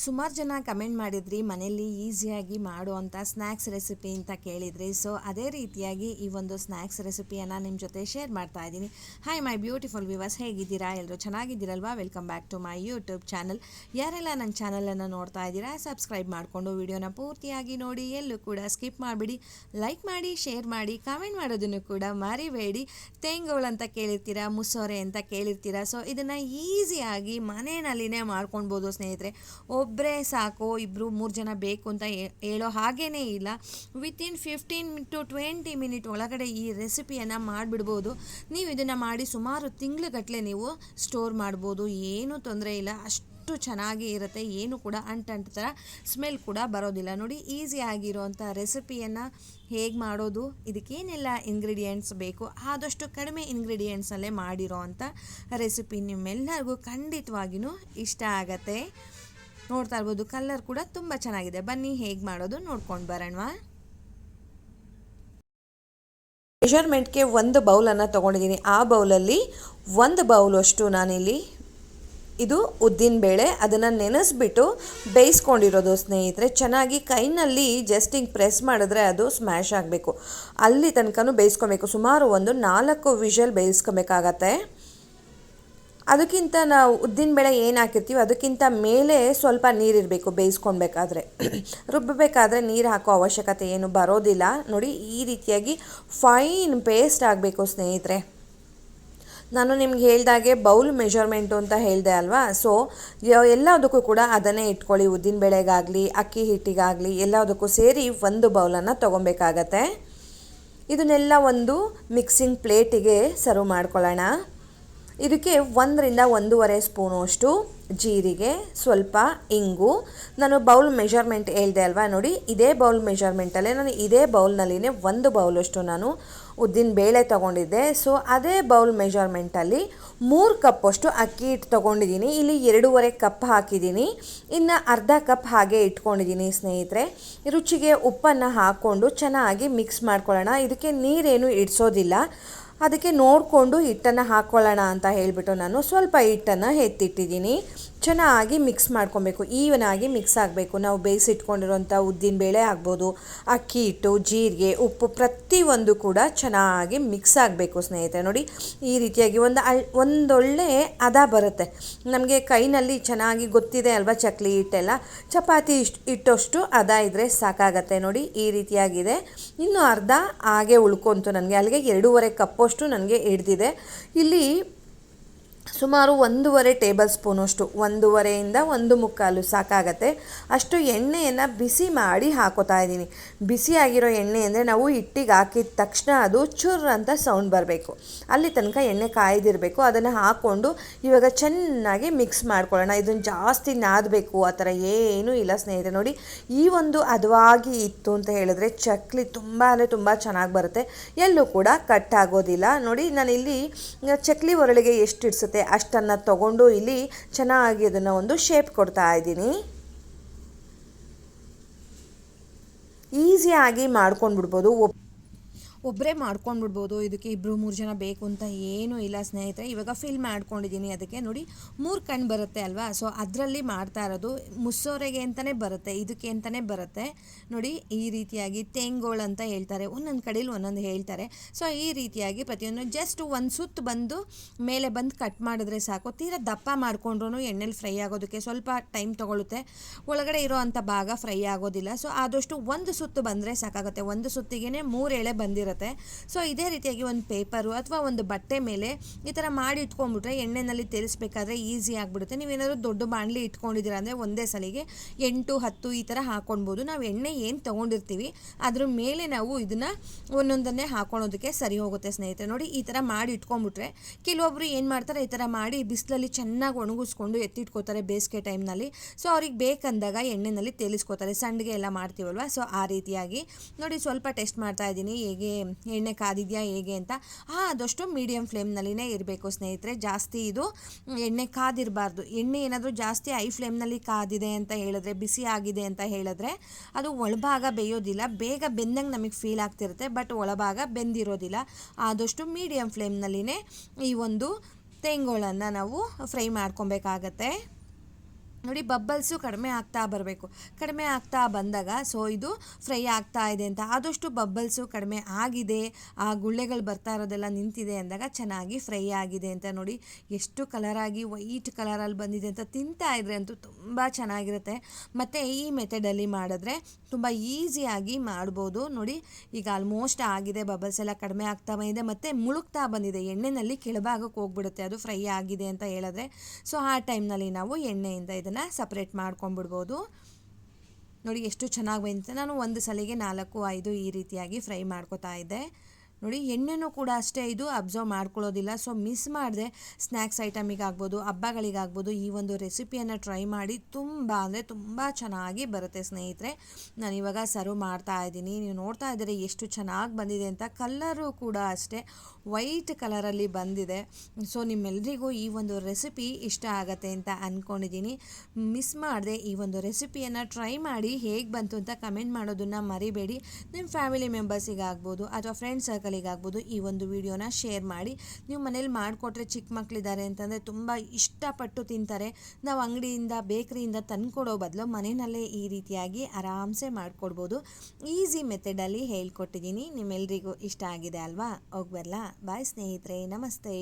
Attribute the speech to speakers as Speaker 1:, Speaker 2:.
Speaker 1: ಸುಮಾರು ಜನ ಕಮೆಂಟ್ ಮಾಡಿದ್ರಿ, ಮನೆಯಲ್ಲಿ ಈಸಿಯಾಗಿ ಮಾಡುವಂಥ ಸ್ನ್ಯಾಕ್ಸ್ ರೆಸಿಪಿ ಅಂತ ಕೇಳಿದ್ರಿ. ಸೊ ಅದೇ ರೀತಿಯಾಗಿ ಈ ಒಂದು ಸ್ನ್ಯಾಕ್ಸ್ ರೆಸಿಪಿಯನ್ನು ನಿಮ್ಮ ಜೊತೆ ಶೇರ್ ಮಾಡ್ತಾ ಇದ್ದೀನಿ. ಹಾಯ್ ಮೈ ಬ್ಯೂಟಿಫುಲ್ ವಿವರ್ಸ್ ಹೇಗಿದ್ದೀರಾ? ಎಲ್ಲರೂ ಚೆನ್ನಾಗಿದ್ದೀರಲ್ವಾ? Welcome back to my YouTube channel ಯಾರೆಲ್ಲ ನನ್ನ ಚಾನಲನ್ನು ನೋಡ್ತಾ ಇದ್ದೀರಾ ಸಬ್ಸ್ಕ್ರೈಬ್ ಮಾಡಿಕೊಂಡು ವಿಡಿಯೋನ ಪೂರ್ತಿಯಾಗಿ ನೋಡಿ. ಎಲ್ಲೂ ಕೂಡ ಸ್ಕಿಪ್ ಮಾಡಿಬಿಡಿ. ಲೈಕ್ ಮಾಡಿ ಶೇರ್ ಮಾಡಿ ಕಾಮೆಂಟ್ ಮಾಡೋದನ್ನು ಕೂಡ ಮರಿಬೇಡಿ. ತೆಂಗೋಳು ಅಂತ ಕೇಳಿರ್ತೀರಾ, ಮುಸೋರೆ ಅಂತ ಕೇಳಿರ್ತೀರಾ? ಸೊ ಇದನ್ನು ಈಸಿಯಾಗಿ ಮನೆಯಲ್ಲಿನೇ ಮಾಡ್ಕೊಳ್ಬೋದು ಸ್ನೇಹಿತರೆ. ಒಬ್ಬರೇ ಸಾಕು ಇಬ್ಬರು ಮೂರು ಜನ ಬೇಕು ಅಂತ ಹೇಳೋ ಹಾಗೇ ಇಲ್ಲ. Within fifteen to twenty minute ಒಳಗಡೆ ಈ ರೆಸಿಪಿಯನ್ನು ಮಾಡಿಬಿಡ್ಬೋದು. ನೀವು ಇದನ್ನು ಮಾಡಿ ಸುಮಾರು ತಿಂಗ್ಳುಗಟ್ಟಲೆ ನೀವು ಸ್ಟೋರ್ ಮಾಡ್ಬೋದು. ಏನೂ ತೊಂದರೆ ಇಲ್ಲ. ಅಷ್ಟು ಚೆನ್ನಾಗಿ ಇರುತ್ತೆ. ಏನು ಕೂಡ ಅಂಟಂಟ ಥರ ಸ್ಮೆಲ್ ಕೂಡ ಬರೋದಿಲ್ಲ. ನೋಡಿ ಈಸಿ ಆಗಿರೋವಂಥ ರೆಸಿಪಿಯನ್ನು ಹೇಗೆ ಮಾಡೋದು, ಇದಕ್ಕೇನೆಲ್ಲ ಇಂಗ್ರೀಡಿಯೆಂಟ್ಸ್ ಬೇಕು, ಆದಷ್ಟು ಕಡಿಮೆ ಇಂಗ್ರೀಡಿಯೆಂಟ್ಸಲ್ಲೇ ಮಾಡಿರೋ ಅಂಥ ರೆಸಿಪಿ ನಿಮ್ಮೆಲ್ಲರಿಗೂ ಖಂಡಿತವಾಗಿಯೂ ಇಷ್ಟ ಆಗತ್ತೆ. ನೋಡ್ತಾ ಇರ್ಬೋದು. ಕಲ್ಲರ್ ಕೂಡ ತುಂಬ ಚೆನ್ನಾಗಿದೆ. ಬನ್ನಿ, ಹೇಗೆ ಮಾಡೋದು ನೋಡ್ಕೊಂಡು ಬರೋಣವಾ ಮೆಷರ್ಮೆಂಟ್ಗೆ ಒಂದು ಬೌಲನ್ನು ತೊಗೊಂಡಿದ್ದೀನಿ. ಆ ಬೌಲಲ್ಲಿ ಒಂದು ಬೌಲಷ್ಟು ನಾನಿಲ್ಲಿ ಇದು ಉದ್ದಿನ ಬೇಳೆ ಅದನ್ನು ನೆನೆಸ್ಬಿಟ್ಟು ಬೇಯಿಸ್ಕೊಂಡಿರೋದು ಸ್ನೇಹಿತರೆ. ಚೆನ್ನಾಗಿ ಕೈನಲ್ಲಿ ಜಸ್ಟ್ ಹಿಂಗೆ ಪ್ರೆಸ್ ಮಾಡಿದ್ರೆ ಅದು ಸ್ಮ್ಯಾಶ್ ಆಗಬೇಕು. ಅಲ್ಲಿ ತನಕನೂ ಬೇಯಿಸ್ಕೊಬೇಕು. ಸುಮಾರು ಒಂದು ನಾಲ್ಕು ವಿಷಲ್ ಬೇಯಿಸ್ಕೊಬೇಕಾಗತ್ತೆ. ಅದಕ್ಕಿಂತ ನಾವು ಉದ್ದಿನ ಬೇಳೆ ಏನು ಹಾಕಿರ್ತೀವಿ ಅದಕ್ಕಿಂತ ಮೇಲೆ ಸ್ವಲ್ಪ ನೀರಿರಬೇಕು ಬೇಯಿಸ್ಕೊಳ್ಬೇಕಾದ್ರೆ ರುಬ್ಬಬೇಕಾದ್ರೆ ನೀರು ಹಾಕೋ ಅವಶ್ಯಕತೆ ಏನು ಬರೋದಿಲ್ಲ. ನೋಡಿ, ಈ ರೀತಿಯಾಗಿ ಫೈನ್ ಪೇಸ್ಟ್ ಆಗಬೇಕು ಸ್ನೇಹಿತರೆ. ನಾನು ನಿಮ್ಗೆ ಹೇಳಿದಾಗೆ ಬೌಲ್ ಮೆಷರ್ಮೆಂಟು ಅಂತ ಹೇಳಿದೆ ಅಲ್ವಾ? ಸೊ ಎಲ್ಲದಕ್ಕೂ ಕೂಡ ಅದನ್ನೇ ಇಟ್ಕೊಳ್ಳಿ. ಉದ್ದಿನ ಬೇಳೆಗಾಗಲಿ, ಅಕ್ಕಿ ಹಿಟ್ಟಿಗಾಗಲಿ, ಎಲ್ಲದಕ್ಕೂ ಸೇರಿ ಒಂದು ಬೌಲನ್ನು ತೊಗೊಬೇಕಾಗತ್ತೆ ಇದನ್ನೆಲ್ಲ ಒಂದು ಮಿಕ್ಸಿಂಗ್ ಪ್ಲೇಟಿಗೆ ಸರ್ವ್ ಮಾಡ್ಕೊಳ್ಳೋಣ. ಇದಕ್ಕೆ ಒಂದರಿಂದ ಒಂದೂವರೆ ಸ್ಪೂನು ಅಷ್ಟು ಜೀರಿಗೆ, ಸ್ವಲ್ಪ ಇಂಗು. ನಾನು ಬೌಲ್ ಮೆಷರ್ಮೆಂಟ್ ಹೇಳಿದೆ ಅಲ್ವಾ ನೋಡಿ, ಇದೇ ಬೌಲ್ ಮೆಷರ್ಮೆಂಟಲ್ಲೇ ನಾನು ಇದೇ ಬೌಲ್ನಲ್ಲಿನೇ ಒಂದು ಬೌಲಷ್ಟು ನಾನು ಉದ್ದಿನ ಬೇಳೆ ತೊಗೊಂಡಿದ್ದೆ. ಸೊ ಅದೇ ಬೌಲ್ ಮೆಷರ್ಮೆಂಟಲ್ಲಿ ಮೂರು ಕಪ್ಪಷ್ಟು ಅಕ್ಕಿ ಹಿಟ್ಟು ತೊಗೊಂಡಿದ್ದೀನಿ. ಇಲ್ಲಿ ಎರಡೂವರೆ ಕಪ್ ಹಾಕಿದ್ದೀನಿ. ಇನ್ನು ಅರ್ಧ ಕಪ್ ಹಾಗೆ ಇಟ್ಕೊಂಡಿದ್ದೀನಿ ಸ್ನೇಹಿತರೆ. ರುಚಿಗೆ ಉಪ್ಪನ್ನು ಹಾಕ್ಕೊಂಡು ಚೆನ್ನಾಗಿ ಮಿಕ್ಸ್ ಮಾಡ್ಕೊಳ್ಳೋಣ. ಇದಕ್ಕೆ ನೀರೇನು ಇಡಿಸೋದಿಲ್ಲ. ಅದಕ್ಕೆ ನೋಡಿಕೊಂಡು ಹಿಟ್ಟನ್ನು ಹಾಕ್ಕೊಳ್ಳೋಣ ಅಂತ ಹೇಳಿಬಿಟ್ಟು ನಾನು ಸ್ವಲ್ಪ ಹಿಟ್ಟನ್ನು ಎತ್ತಿಟ್ಟಿದ್ದೀನಿ. ಚೆನ್ನಾಗಿ ಮಿಕ್ಸ್ ಮಾಡ್ಕೊಬೇಕು ಆಗಿ ಮಿಕ್ಸ್ ಆಗಬೇಕು. ನಾವು ಬೇಯಿಸಿಟ್ಕೊಂಡಿರೋಂಥ ಉದ್ದಿನ ಬೇಳೆ ಆಗ್ಬೋದು, ಅಕ್ಕಿ ಹಿಟ್ಟು, ಜೀರಿಗೆ, ಉಪ್ಪು ಪ್ರತಿಯೊಂದು ಕೂಡ ಚೆನ್ನಾಗಿ ಮಿಕ್ಸ್ ಆಗಬೇಕು ಸ್ನೇಹಿತರೆ. ನೋಡಿ, ಈ ರೀತಿಯಾಗಿ ಒಂದು ಅಳ್, ಒಂದೊಳ್ಳೆ ಹದ ಬರುತ್ತೆ. ನಮಗೆ ಕೈನಲ್ಲಿ ಚೆನ್ನಾಗಿ ಗೊತ್ತಿದೆ ಅಲ್ವಾ ಚಕ್ಲಿ ಹಿಟ್ಟೆಲ್ಲ? ಚಪಾತಿ ಇಷ್ಟು, ಇಟ್ಟಷ್ಟು ಹದ ಇದ್ದರೆ ಸಾಕಾಗತ್ತೆ. ನೋಡಿ, ಈ ರೀತಿಯಾಗಿದೆ. ಇನ್ನು ಅರ್ಧ ಹಾಗೆ ಉಳ್ಕೊಂತು ನನಗೆ. ಅಲ್ಲಿಗೆ ಎರಡೂವರೆ ಕಪ್ಪಷ್ಟು ನನಗೆ ಹಿಡ್ದಿದೆ. ಇಲ್ಲಿ ಸುಮಾರು ಒಂದೂವರೆ ಟೇಬಲ್ ಸ್ಪೂನಷ್ಟು, ಒಂದೂವರೆಯಿಂದ ಒಂದು ಮುಕ್ಕಾಲು ಸಾಕಾಗತ್ತೆ. ಅಷ್ಟು ಎಣ್ಣೆಯನ್ನು ಬಿಸಿ ಮಾಡಿ ಹಾಕೋತಾ ಇದ್ದೀನಿ. ಬಿಸಿಯಾಗಿರೋ ಎಣ್ಣೆ ಅಂದರೆ ನಾವು ಹಿಟ್ಟಿಗೆ ಹಾಕಿದ ತಕ್ಷಣ ಅದು ಚುರ್ ಅಂತ ಸೌಂಡ್ ಬರಬೇಕು. ಅಲ್ಲಿ ತನಕ ಎಣ್ಣೆ ಕಾಯ್ದಿರಬೇಕು. ಅದನ್ನು ಹಾಕ್ಕೊಂಡು ಇವಾಗ ಚೆನ್ನಾಗಿ ಮಿಕ್ಸ್ ಮಾಡ್ಕೊಳ್ಳೋಣ. ಇದನ್ನು ಜಾಸ್ತಿ ನಾದಬೇಕು. ಆ ಥರ ಏನೂ ಇಲ್ಲ ಸ್ನೇಹಿತರೆ. ನೋಡಿ, ಈ ಒಂದು ಹದವಾಗಿ ಇತ್ತು ಅಂತ ಹೇಳಿದ್ರೆ ಚಕ್ಲಿ ತುಂಬ ಅಂದರೆ ತುಂಬ ಚೆನ್ನಾಗಿ ಬರುತ್ತೆ. ಎಲ್ಲೂ ಕೂಡ ಕಟ್ ಆಗೋದಿಲ್ಲ. ನೋಡಿ, ನಾನಿಲ್ಲಿ ಚಕ್ಲಿ ಒರಳಿಗೆ ಎಷ್ಟು ಇಡ್ಸುತ್ತೆ ಅಷ್ಟನ್ನು ತಗೊಂಡು ಇಲ್ಲಿ ಚೆನ್ನಾಗಿ ಅದನ್ನು ಒಂದು ಶೇಪ್ ಕೊಡ್ತಾ ಇದ್ದೀನಿ. ಈಸಿಯಾಗಿ ಮಾಡ್ಕೊಂಡು ಬಿಡ್ಬೋದು ಒಬ್ಬರೇ ಮಾಡ್ಕೊಂಡ್ಬಿಡ್ಬೋದು, ಇದಕ್ಕೆ ಇಬ್ಬರು ಮೂರು ಜನ ಬೇಕು ಅಂತ ಏನೂ ಇಲ್ಲ ಸ್ನೇಹಿತರೆ. ಇವಾಗ ಫಿಲ್ ಮಾಡ್ಕೊಂಡಿದ್ದೀನಿ, ಅದಕ್ಕೆ ನೋಡಿ ಮೂರು ಕಣ್ಣು ಬರುತ್ತೆ ಅಲ್ವಾ? ಸೊ ಅದರಲ್ಲಿ ಮಾಡ್ತಾ ಇರೋದು ಮುಸ್ಸೋರೆಗೆ ಅಂತಲೇ ಬರುತ್ತೆ, ಇದಕ್ಕೆ ಅಂತಲೇ ಬರುತ್ತೆ. ನೋಡಿ, ಈ ರೀತಿಯಾಗಿ ತೆಂಗೋಳು ಅಂತ ಹೇಳ್ತಾರೆ, ಒಂದೊಂದು ಕಡೆಯಲ್ಲಿ ಒಂದೊಂದು ಹೇಳ್ತಾರೆ. ಸೊ ಈ ರೀತಿಯಾಗಿ ಪ್ರತಿಯೊಂದು ಜಸ್ಟ್ ಒಂದು ಸುತ್ತು ಬಂದು ಮೇಲೆ ಬಂದು ಕಟ್ ಮಾಡಿದ್ರೆ ಸಾಕು. ತೀರಾ ದಪ್ಪ ಮಾಡ್ಕೊಂಡ್ರೂ ಎಣ್ಣೆಲಿ ಫ್ರೈ ಆಗೋದಕ್ಕೆ ಸ್ವಲ್ಪ ಟೈಮ್ ತೊಗೊಳುತ್ತೆ. ಒಳಗಡೆ ಇರೋ ಅಂಥ ಭಾಗ ಫ್ರೈ ಆಗೋದಿಲ್ಲ. ಸೊ ಆದಷ್ಟು ಒಂದು ಸುತ್ತು ಬಂದರೆ ಸಾಕಾಗುತ್ತೆ. ಒಂದು ಸುತ್ತಿಗೆ ಮೂರು ಎಳೆ ಬಂದಿರುತ್ತೆ. ಸೊ ಇದೇ ರೀತಿಯಾಗಿ ಒಂದು ಪೇಪರು ಅಥವಾ ಒಂದು ಬಟ್ಟೆ ಮೇಲೆ ಈ ಥರ ಮಾಡಿ ಇಟ್ಕೊಂಡ್ಬಿಟ್ರೆ ಎಣ್ಣೆನಲ್ಲಿ ತೆರೆಸ್ಬೇಕಾದ್ರೆ ಈಸಿ ಆಗಿಬಿಡುತ್ತೆ. ನೀವೇನಾದರೂ ದೊಡ್ಡ ಬಾಣಲಿ ಇಟ್ಕೊಂಡಿದ್ದೀರಾ ಅಂದರೆ ಒಂದೇ ಸಲಿಗೆ ಎಂಟು, ಹತ್ತು ಈ ಥರ ಹಾಕ್ಕೊಳ್ಬೋದು ನಾವು ಎಣ್ಣೆ ಏನು ತೊಗೊಂಡಿರ್ತೀವಿ, ಅದ್ರ ಮೇಲೆ ನಾವು ಇದನ್ನು ಒಂದೊಂದನ್ನೇ ಹಾಕೊಳ್ಳೋದಕ್ಕೆ ಸರಿ ಹೋಗುತ್ತೆ ಸ್ನೇಹಿತರೆ. ನೋಡಿ, ಈ ಥರ ಮಾಡಿ ಇಟ್ಕೊಂಡ್ಬಿಟ್ರೆ ಕೆಲವೊಬ್ಬರು ಏನು ಮಾಡ್ತಾರೆ, ಈ ಥರ ಮಾಡಿ ಬಿಸಿಲಲ್ಲಿ ಚೆನ್ನಾಗಿ ಒಣಗಿಸ್ಕೊಂಡು ಎತ್ತಿಟ್ಕೋತಾರೆ ಬೇಸಿಗೆ ಟೈಮ್ನಲ್ಲಿ. ಸೊ ಅವ್ರಿಗೆ ಬೇಕಂದಾಗ ಎಣ್ಣೆನಲ್ಲಿ ತೇಲಿಸ್ಕೋತಾರೆ ಸಂಡಿಗೆ ಎಲ್ಲ ಮಾಡ್ತೀವಲ್ವ? ಸೊ ಆ ರೀತಿಯಾಗಿ. ನೋಡಿ, ಸ್ವಲ್ಪ ಟೆಸ್ಟ್ ಮಾಡ್ತಾ ಇದ್ದೀನಿ. ಹೇಗೆ ಎಣ್ಣೆ ಕಾದಿದೆಯಾ ಹೇಗೆ ಅಂತ? ಆದಷ್ಟು ಮೀಡಿಯಮ್ ಫ್ಲೇಮ್ನಲ್ಲಿನೇ ಇರಬೇಕು ಸ್ನೇಹಿತರೆ. ಜಾಸ್ತಿ ಇದು ಎಣ್ಣೆ ಕಾದಿರಬಾರ್ದು. ಎಣ್ಣೆ ಏನಾದರೂ ಜಾಸ್ತಿ ಐ ಫ್ಲೇಮ್ನಲ್ಲಿ ಕಾದಿದೆ ಅಂತ ಹೇಳಿದ್ರೆ, ಬಿಸಿ ಆಗಿದೆ ಅಂತ ಹೇಳಿದ್ರೆ, ಅದು ಒಳಭಾಗ ಬೇಯೋದಿಲ್ಲ. ಬೇಗ ಬೆಂದಂಗೆ ನಮಗೆ ಫೀಲ್ ಆಗ್ತಿರುತ್ತೆ ಬಟ್ ಒಳಭಾಗ ಬೆಂದಿರೋದಿಲ್ಲ. ಆದಷ್ಟು ಮೀಡಿಯಮ್ ಫ್ಲೇಮ್ನಲ್ಲಿನೇ ಈ ಒಂದು ತೆಂಗುಗಳನ್ನು ನಾವು ಫ್ರೈ ಮಾಡ್ಕೊಬೇಕಾಗತ್ತೆ. ನೋಡಿ ಬಬ್ಬಲ್ಸು ಕಡಿಮೆ ಆಗ್ತಾ ಬರಬೇಕು. ಕಡಿಮೆ ಆಗ್ತಾ ಬಂದಾಗ ಸೊ ಇದು ಫ್ರೈ ಆಗ್ತಾ ಇದೆ ಅಂತ. ಆದಷ್ಟು ಬಬ್ಬಲ್ಸು ಕಡಿಮೆ ಆಗಿದೆ, ಆ ಗುಳ್ಳೆಗಳು ಬರ್ತಾ ಇರೋದೆಲ್ಲ ನಿಂತಿದೆ ಅಂದಾಗ ಚೆನ್ನಾಗಿ ಫ್ರೈ ಆಗಿದೆ ಅಂತ ನೋಡಿ. ಎಷ್ಟು ಕಲರಾಗಿ ವೈಟ್ ಕಲರಲ್ಲಿ ಬಂದಿದೆ ಅಂತ ತಿಂತಾ ಇದ್ರೆ ಅಂತೂ ತುಂಬ ಚೆನ್ನಾಗಿರುತ್ತೆ. ಮತ್ತು ಈ ಮೆಥಡಲ್ಲಿ ಮಾಡಿದ್ರೆ ತುಂಬ ಈಸಿಯಾಗಿ ಮಾಡ್ಬೋದು. ನೋಡಿ, ಈಗ ಆಲ್ಮೋಸ್ಟ್ ಆಗಿದೆ ಬಬಲ್ಸ್ ಎಲ್ಲ ಕಡಿಮೆ ಆಗ್ತಾ ಬಂದಿದೆ, ಮತ್ತು ಮುಳುಗ್ತಾ ಬಂದಿದೆ. ಎಣ್ಣೆಯಲ್ಲಿ ಕೆಳಭಾಗಕ್ಕೆ ಹೋಗ್ಬಿಡುತ್ತೆ, ಅದು ಫ್ರೈ ಆಗಿದೆ ಅಂತ ಹೇಳಿದ್ರೆ. ಸೊ ಆ ಟೈಮ್ನಲ್ಲಿ ನಾವು ಎಣ್ಣೆಯಿಂದ ಇದನ್ನು ಸಪ್ರೇಟ್ ಮಾಡ್ಕೊಂಡ್ಬಿಡ್ಬೋದು. ನೋಡಿ ಎಷ್ಟು ಚೆನ್ನಾಗಿ ಬಂದಿದೆ. ನಾನು ಒಂದು ಸಲಿಗೆ ನಾಲ್ಕು, ಐದು ಈ ರೀತಿಯಾಗಿ ಫ್ರೈ ಮಾಡ್ಕೋತಾ ಇದ್ದೆ. ನೋಡಿ, ಎಣ್ಣೆನೂ ಕೂಡ ಅಷ್ಟೇ ಇದು ಅಬ್ಸರ್ವ್ ಮಾಡ್ಕೊಳ್ಳೋದಿಲ್ಲ. ಸೊ, ಮಿಸ್ ಮಾಡಿದೆ ಸ್ನ್ಯಾಕ್ಸ್ ಐಟಮಿಗಾಗ್ಬೋದು, ಹಬ್ಬಗಳಿಗಾಗ್ಬೋದು ಈ ಒಂದು ರೆಸಿಪಿಯನ್ನು ಟ್ರೈ ಮಾಡಿ. ತುಂಬ ಅಂದರೆ ತುಂಬ ಚೆನ್ನಾಗಿ ಬರುತ್ತೆ ಸ್ನೇಹಿತರೆ. ನಾನು ಇವಾಗ ಸರ್ವ್ ಮಾಡ್ತಾ ಇದ್ದೀನಿ. ನೀವು ನೋಡ್ತಾ ಇದ್ದೀರಿ ಎಷ್ಟು ಚೆನ್ನಾಗಿ ಬಂದಿದೆ ಅಂತ. ಕಲ್ಲರು ಕೂಡ ಅಷ್ಟೇ. ವೈಟ್ ಕಲರಲ್ಲಿ ಬಂದಿದೆ. ಸೊ ನಿಮ್ಮೆಲ್ಲರಿಗೂ ಈ ಒಂದು ರೆಸಿಪಿ ಇಷ್ಟ ಆಗತ್ತೆ ಅಂತ ಅಂದ್ಕೊಂಡಿದ್ದೀನಿ ಮಿಸ್ ಮಾಡಿದೆ ಈ ಒಂದು ರೆಸಿಪಿಯನ್ನು ಟ್ರೈ ಮಾಡಿ ಹೇಗೆ ಬಂತು ಅಂತ ಕಮೆಂಟ್ ಮಾಡೋದನ್ನು ಮರಿಬೇಡಿ. ನಿಮ್ಮ ಫ್ಯಾಮಿಲಿ ಮೆಂಬರ್ಸಿಗಾಗ್ಬೋದು ಅಥವಾ ಫ್ರೆಂಡ್ ಸರ್ಕಲಿಗಾಗ್ಬೋದು ಈ ಒಂದು ವಿಡಿಯೋನ ಶೇರ್ ಮಾಡಿ. ನೀವು ಮನೇಲಿ ಮಾಡಿಕೊಟ್ರೆ ಚಿಕ್ಕ ಮಕ್ಕಳಿದ್ದಾರೆ ಅಂತಂದರೆ ತುಂಬ ಇಷ್ಟಪಟ್ಟು ತಿಂತಾರೆ. ನಾವು ಅಂಗಡಿಯಿಂದ, ಬೇಕರಿಯಿಂದ ತಂದುಕೊಡೋ ಬದಲು ಮನೆಯಲ್ಲೇ ಈ ರೀತಿಯಾಗಿ ಆರಾಮ್ಸೆ ಮಾಡಿಕೊಡ್ಬೋದು. ಈಸಿ ಮೆಥಡಲ್ಲಿ ಹೇಳ್ಕೊಟ್ಟಿದ್ದೀನಿ. ನಿಮ್ಮೆಲ್ಲರಿಗೂ ಇಷ್ಟ ಆಗಿದೆ ಅಲ್ವಾ? ಹೋಗ್ಬರಲ್ಲ ಬಾಯ್ ಸ್ನೇಹಿತರೆ. ನಮಸ್ತೆ.